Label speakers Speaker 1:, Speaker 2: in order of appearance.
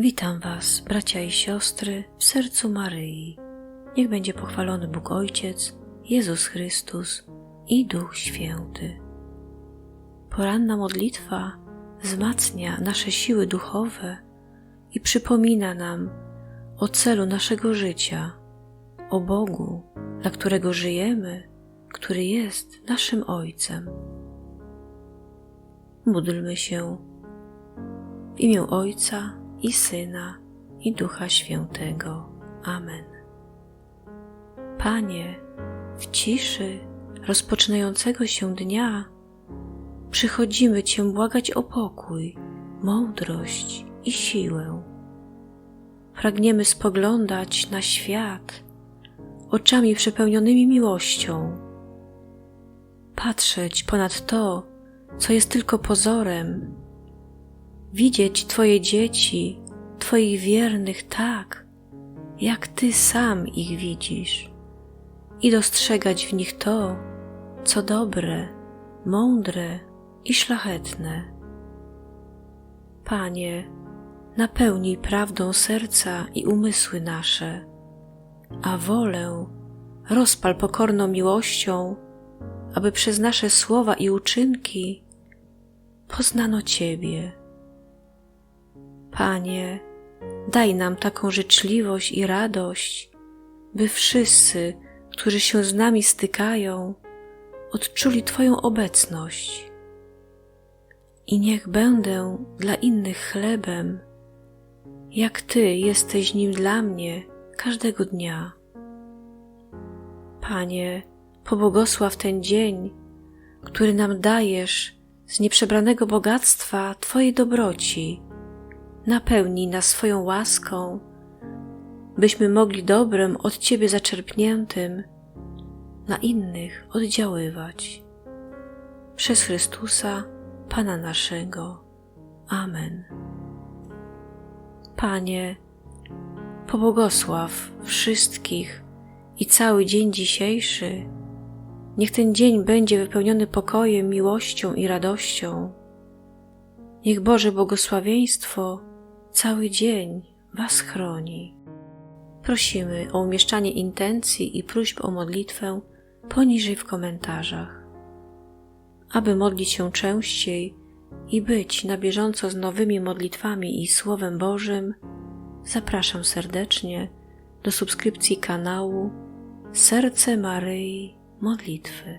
Speaker 1: Witam Was, bracia i siostry, w sercu Maryi. Niech będzie pochwalony Bóg Ojciec, Jezus Chrystus i Duch Święty. Poranna modlitwa wzmacnia nasze siły duchowe i przypomina nam o celu naszego życia, o Bogu, dla którego żyjemy, który jest naszym Ojcem. Módlmy się w imię Ojca i Syna i Ducha Świętego. Amen. Panie, w ciszy rozpoczynającego się dnia przychodzimy Cię błagać o pokój, mądrość i siłę. Pragniemy spoglądać na świat oczami przepełnionymi miłością, patrzeć ponad to, co jest tylko pozorem, widzieć Twoje dzieci, Twoich wiernych tak, jak Ty sam ich widzisz, i dostrzegać w nich to, co dobre, mądre i szlachetne. Panie, napełnij prawdą serca i umysły nasze, a wolę rozpal pokorną miłością, aby przez nasze słowa i uczynki poznano Ciebie. Panie, daj nam taką życzliwość i radość, by wszyscy, którzy się z nami stykają, odczuli Twoją obecność. I niech będę dla innych chlebem, jak Ty jesteś nim dla mnie każdego dnia. Panie, pobłogosław ten dzień, który nam dajesz z nieprzebranego bogactwa Twojej dobroci. Napełnij nas swoją łaską, byśmy mogli dobrem od Ciebie zaczerpniętym na innych oddziaływać. Przez Chrystusa, Pana naszego. Amen. Panie, pobłogosław wszystkich i cały dzień dzisiejszy. Niech ten dzień będzie wypełniony pokojem, miłością i radością. Niech Boże błogosławieństwo cały dzień Was chroni. Prosimy o umieszczanie intencji i próśb o modlitwę poniżej w komentarzach. Aby modlić się częściej i być na bieżąco z nowymi modlitwami i Słowem Bożym, zapraszam serdecznie do subskrypcji kanału Serce Maryi Modlitwy.